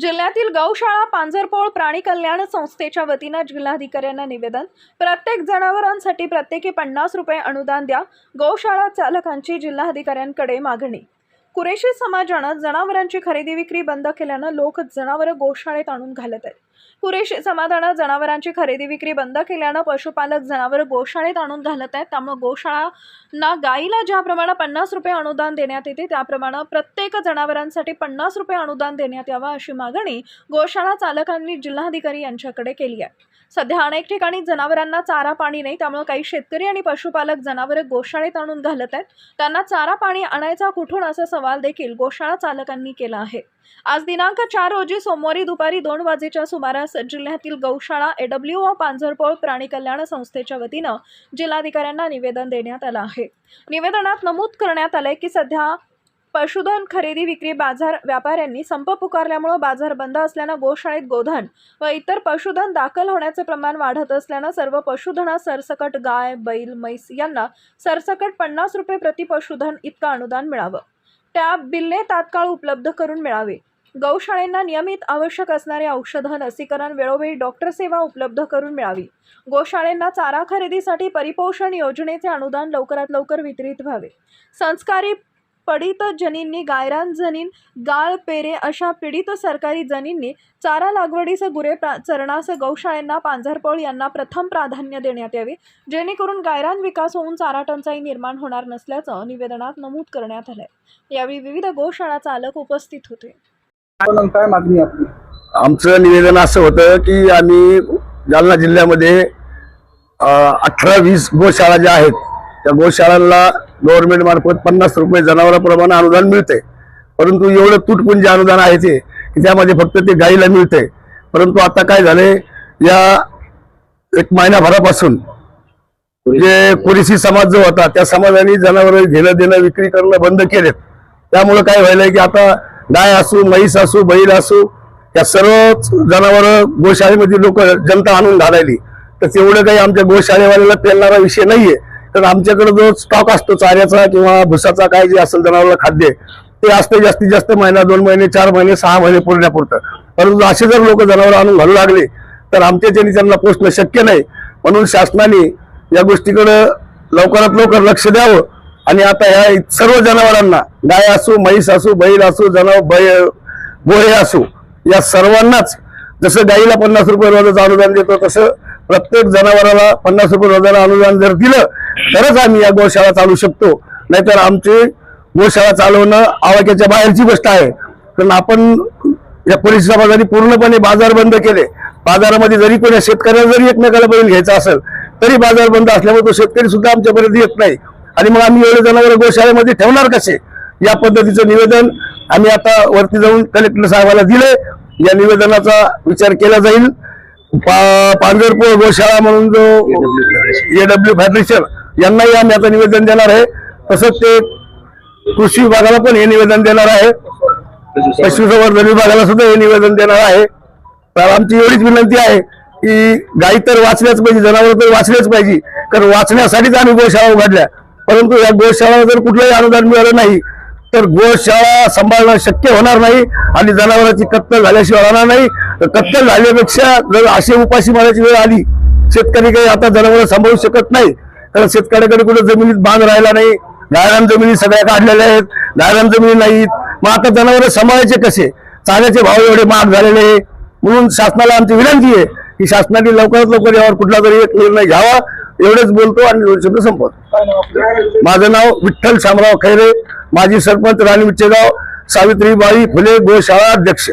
जिल्ह्यातील गौशाळा पांजरपोळ प्राणी कल्याण संस्थेच्या वतीनं जिल्हाधिकाऱ्यांना निवेदन. प्रत्येक जनावरांसाठी प्रत्येकी पन्नास रुपये अनुदान द्या. गौशाळा चालकांची जिल्हाधिकाऱ्यांकडे मागणी. कुरेशी समाजानं जनावरांची खरेदी विक्री बंद केल्यानं लोक जनावरं गोशाळेत आणून घालत आहेत. पुरेशी समाधानात जनावरांची खरेदी विक्री बंद केल्यानं पशुपालक जनावर गोशाळेत आणून घालत आहेत. त्यामुळे गोशाळांना गाईला ज्याप्रमाणे पन्नास रुपये अनुदान देण्यात येते त्याप्रमाणे प्रत्येक जनावरांसाठी पन्नास रुपये अनुदान देण्यात यावं अशी मागणी गोशाळा चालकांनी जिल्हाधिकारी यांच्याकडे केली आहे. सध्या अनेक ठिकाणी जनावरांना चारा पाणी नाही त्यामुळे काही शेतकरी आणि पशुपालक जनावरे गोशाळेत आणून घालत आहेत. त्यांना चारा पाणी आणायचा कुठून असा सवाल देखील गोशाळा चालकांनी केला आहे. आज दिनांक चार रोजी सोमवारी दुपारी दोन वाजेच्या सुमारास जिल्ह्यातील गौशाळा एडब्ल्यू व पांझरपोळ प्राणी कल्याण संस्थेच्या वतीनं जिल्हाधिकाऱ्यांना निवेदन देण्यात आलं आहे. निवेदनात नमूद करण्यात आलंय की सध्या पशुधन खरेदी विक्री बाजार व्यापाऱ्यांनी संप पुकारल्यामुळं बाजार बंद असल्यानं गोशाळेत गोधन व इतर पशुधन दाखल होण्याचे प्रमाण वाढत असल्यानं सर्व पशुधनास सरसकट गाय बैल म्हैस यांना सरसकट पन्नास रुपये प्रति पशुधन इतकं अनुदान मिळावं. त्या बिल्ले तात्काळ उपलब्ध करून मिळावे. गौशाळेंना नियमित आवश्यक असणारे औषधं लसीकरण वेळोवेळी डॉक्टर सेवा उपलब्ध करून मिळावी. गोशाळेंना चारा खरेदीसाठी परिपोषण योजनेचे अनुदान लवकरात लवकर वितरित व्हावे. संस्कारी पडित जनींनी गायरान जनीन गाळ पेरे अशा पीडित सरकारी जनींनी चारा लागवडीचं गुरे प्रा चरणास गौशाळेंना पांझरपोळ यांना प्रथम प्राधान्य देण्यात यावे. जेणेकरून गायरान विकास होऊन चारा टंचाई निर्माण होणार नसल्याचं निवेदनात नमूद करण्यात आलंय. यावेळी विविध गोशाळा चालक उपस्थित होते. काय मागणी आपली? आमचं निवेदन असं होतं की आम्ही जालना जिल्ह्यामध्ये अठरा वीस गोशाळा ज्या आहेत त्या गोशाळांना गव्हर्नमेंट मार्फत पन्नास रुपये जनावरांप्रमाणे अनुदान मिळते परंतु एवढं तुटपुंज अनुदान आहे ते की त्यामध्ये फक्त ते गाईला मिळते परंतु आता काय झाले या एक महिन्याभरापासून जे कुरेशी समाज जो होता त्या समाजाने जनावर घेणं देणं विक्री करणं बंद केलेत. त्यामुळे काय व्हायलंय की आता गाय असू म्हैस असू बैल असू या सर्वच जनावर गोशाळेमध्ये लोक जनता आणून घालायली. तर तेवढं काही आमच्या गोशाळेवाल्याला पेलणारा विषय नाहीये. तर आमच्याकडे जो स्टॉक असतो चाऱ्याचा किंवा भुसाचा काय जे असेल जनावरला खाद्य ते असते जास्तीत जास्त महिना दोन महिने चार महिने सहा महिने पुरण्यापुरतं. परंतु असे जर लोक जनावर आणून घालू लागले तर आमच्या त्यांनी त्यांना पोचणं शक्य नाही. म्हणून शासनाने या गोष्टीकडं लवकरात लवकर लक्ष द्यावं. आणि आता ह्या सर्व जनावरांना गाय असू म्हैस असू बैल असू जनावर बै गोळे असू या सर्वांनाच जसं गाईला पन्नास रुपये रोजाचं अनुदान देतो तसं प्रत्येक जनावराला पन्नास रुपये रोजाला अनुदान जर दिलं तरच आम्ही या गोशाळा चालू शकतो. नाहीतर आमची गोशाळा चालवणं आवाक्याच्या बाहेरची गोष्ट आहे. कारण आपण या पोलीस समाजाने पूर्णपणे बाजार बंद केले. बाजारामध्ये जरी कोणी शेतकऱ्याला जरी एकमेकाला बैल घ्यायचा असेल तरी बाजार बंद असल्यामुळे तो शेतकरी सुद्धा आमच्यापर्यंत येत नाही. आणि मग आम्ही एवढे जनावर गोशाळेमध्ये ठेवणार कसे? या पद्धतीचं निवेदन आम्ही आता वरती जाऊन कलेक्टर साहेबाला दिले या निवेदनाचा विचार केला जाईल. पा- पांढरपूर गोशाळा म्हणून जो एडब्ल्यू फॅडरेशन यांनाही आम्ही आता निवेदन देणार आहे. तसंच ते कृषी विभागाला पण हे निवेदन देणार आहे. पशुसंवर्धन विभागाला सुद्धा हे निवेदन देणार आहे. तर आमची एवढीच विनंती आहे की गाई तर वाचल्याच पाहिजे जनावर तर वाचलेच पाहिजे. कारण वाचण्यासाठीच आम्ही गोशाळा उघडल्या. परंतु या गोशाळा जर कुठलंही अनुदान मिळालं नाही तर गोशाळा सांभाळणं शक्य होणार नाही आणि जनावरांची कत्तल झाल्याशिवाय होणार नाही. तर कत्तल झाल्यापेक्षा जर अशी उपाशी मारायची वेळ आली शेतकरी काही आता जनावर सांभाळू शकत नाही कारण शेतकऱ्याकडे कुठे जमिनीत बांध राहिला नाही गायरान जमिनी सगळ्या काढलेल्या आहेत गायरान जमिनी नाहीत. मग आता जनावर सांभाळायचे कसे? चाऱ्याचे भाव एवढे महाग झालेले आहे. म्हणून शासनाला आमची विनंती आहे की शासनाने लवकरात लवकर यावर कुठला तरी एक निर्णय घ्यावा. एवढंच बोलतो आणि शब्द संपवतो. माझं नाव विठ्ठल शामराव खैरे माजी सरपंच राणी विच्चेगाव सावित्रीबाई फुले गोशाळा अध्यक्ष.